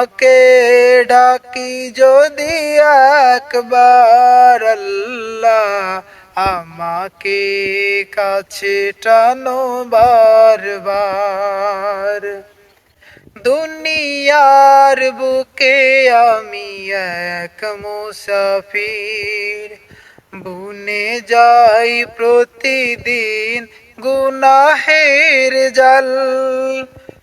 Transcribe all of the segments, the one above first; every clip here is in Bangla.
তোমাকে ডাকি যদি একবার আল্লাহ আমাকে কাছে টানো বারবার। দুনিয়ার বুকে আমি এক মুসাফির, বুনে যাই প্রতিদিন গুনাহের জল।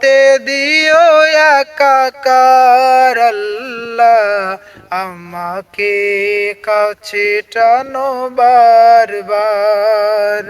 হতে দিও একাকার আল্লাহ আমাকে কাছে টানো বারবার।